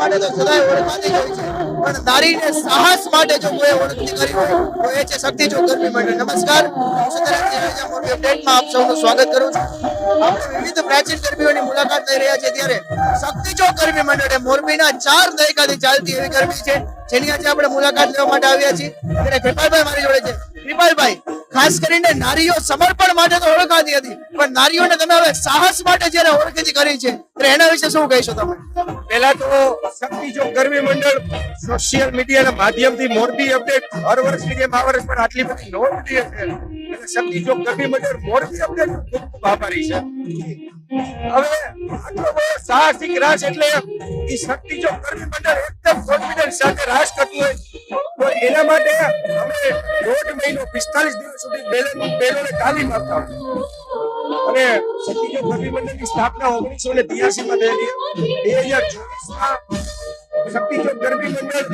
માટે તો સદાય ઓળખાતી હોય છે. પણ નારીને સાહસ માટે જો કોઈ ઓળખતી કરી હોય, તો એ છે શક્તિ ચોક ગરબી મંડળ નમસ્કાર. આપ સૌનું સ્વાગત કરું છું. આપણે વિવિધ પ્રાચીન ગરબીઓની મુલાકાત લઈ રહ્યા છે ત્યારે શક્તિ ચોક ગરબી મંડળ મોરબીના ચાર દયકાથી ચાલતી એવી ગરબી છે, જેની આજે આપણે મુલાકાત લેવા માટે આવ્યા છીએ. ત્યારે કૃપાલભાઈ મારી જોડે છે. કૃપાલભાઈ ખાસ કરીને નારીઓ સમર્પણ માટે તો ઓળખાતી હતી. પણ નારીઓને તમે હવે સાહસ માટે જયારે ઓળખી કરી છે, ત્યારે એના વિશે શું કહીશો તમે? પહેલા તો શક્તિ જો ગરમી મંડળ સોશિયલ મીડિયાના માધ્યમથી મોરબી અપડેટ હર વર્ષની જેમ આ વર્ષ પણ આટલી બધી નોંધ છે શક્તિ જો ગરમી મંડળ મોરબી અપડેટ ખૂબ ખૂબ આભારી છે. હવે આટલો બધો સાહસિક રાસ એટલે એ શક્તિ ચોક ગરમી મંડળ એકદમ કોન્ફિડન્સ સાથે રાસ કરતું હોય તો એના માટે અમે દોઢ મહિનો, પિસ્તાલીસ દિવસ સુધી બેલો બેલોને તાલીમ આપતા અને સતીજો મંડળની સ્થાપના ઓગણીસો ને ત્યાસી માં થયેલી. બે હજાર ચોવીસમાં શક્તિજો ગરબી મંડળ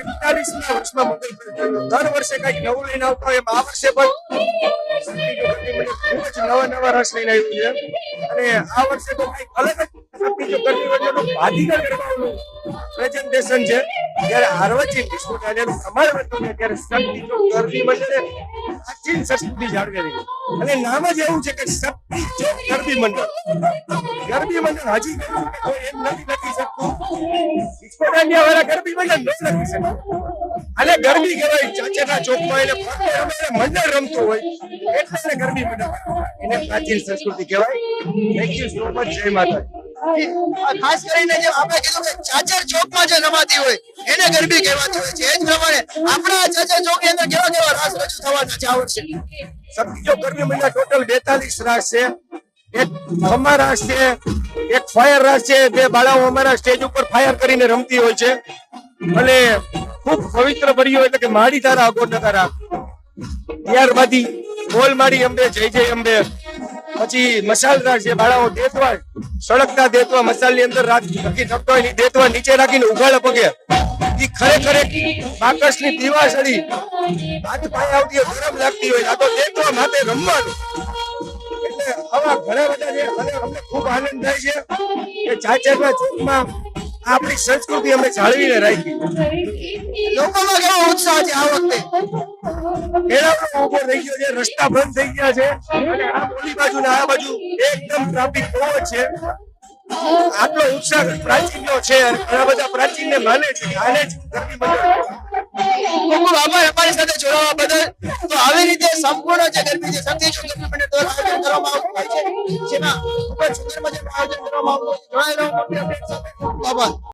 એકતાલીસ ના વર્ષમાં મંગળ દર વર્ષે કંઈક નવું લઈને આવતા હોય આ વર્ષે પણ શક્તિજો ગરબી મંડળ ખૂબ જ નવા નવા રસ લઈને આવ્યું છે. અને આ વર્ષે તો કંઈક અલગ જ શક્તિજો ગરબી મંડળનું ભાતીગળ ગરબાનું પ્રેઝન્ટેશન છે. જ્યારે આર્વચીન વિષ્ણુ રાજાનું કમાલ હતું ને ત્યારે શક્તિજો ગરબી બનશે પ્રાચીન સંસ્કૃતિ જાળવેલી. છે અને નામ જ એવું છે કે શક્તિ જો ગરબી મંડળ ગરબી મંડળ હજી એમ નથી લખી શકતું. વિશ્વદાંડિયા વાળા ગરબી મંડળ નથી લખી શકતું. અને ગરબી કહેવાય, ચાચેના ચોકમાં એને ફરતે રમે મંડળ રમતું હોય. એટલે ગરબી મંડળ એને પ્રાચીન સંસ્કૃતિ કહેવાય. થેન્ક યુ સો મચ જય માતા ખાસ કરીને જે આપણે કીધું કે ચાચર ચોકમાં જે રમાતી હોય. એને ગરબી કહેવાતી હોય છે. એ જ પ્રમાણે આપણા ચાચા ચોકી અંદર કેવા કેવા રાસ રજૂ થવાના છે આવડશે સમજો ગરમી મહિના ટોટલ બેતાલીસ રાસ છે. એક ખમા રાસ છે, એક ફાયર રાસ છે. બે બાળાઓ અમારા સ્ટેજ ઉપર ફાયર કરીને રમતી હોય છે. અને ખૂબ પવિત્ર ભર્યો એટલે કે માડી તારા અગોટ તારા ત્યારબાદ બોલ માડી અંબે, જય જય અંબે. પછી મસાલ રાસ છે બાળાઓ દેતવા સળગતા દેતવા મસાલની અંદર રાખી હોય દેતવા નીચે રાખીને ઉઘાડા પગે. ઈ ખરેખર એક બાકસની દીવાસળી. હાથ પાય આવતી ગરમ લાગતી હોય. તો દેતવા માટે રમવાનું. એટલે આવા ઘણા બધા છે. અમને ખૂબ આનંદ થાય છે. કે ચાચરના ચોકમાં આપણી સંસ્કૃતિ અમે જાળવીને રાખી. લોકોમાં કેવો ઉત્સાહ છે આ વખતે? રસ્તા બંધ થઈ ગયા છે. અને આ ઓલી બાજુ ને આ બાજુ એકદમ ટ્રાફિક બહુ છે. આટલો ઉત્સાહ પ્રાચીન નો છે ઘણા બધા પ્રાચીન ને માને છે આને જ તો આવી રીતે સંપૂર્ણ જે ગરબી છે સત્ય કરવામાં જેમાં મોટી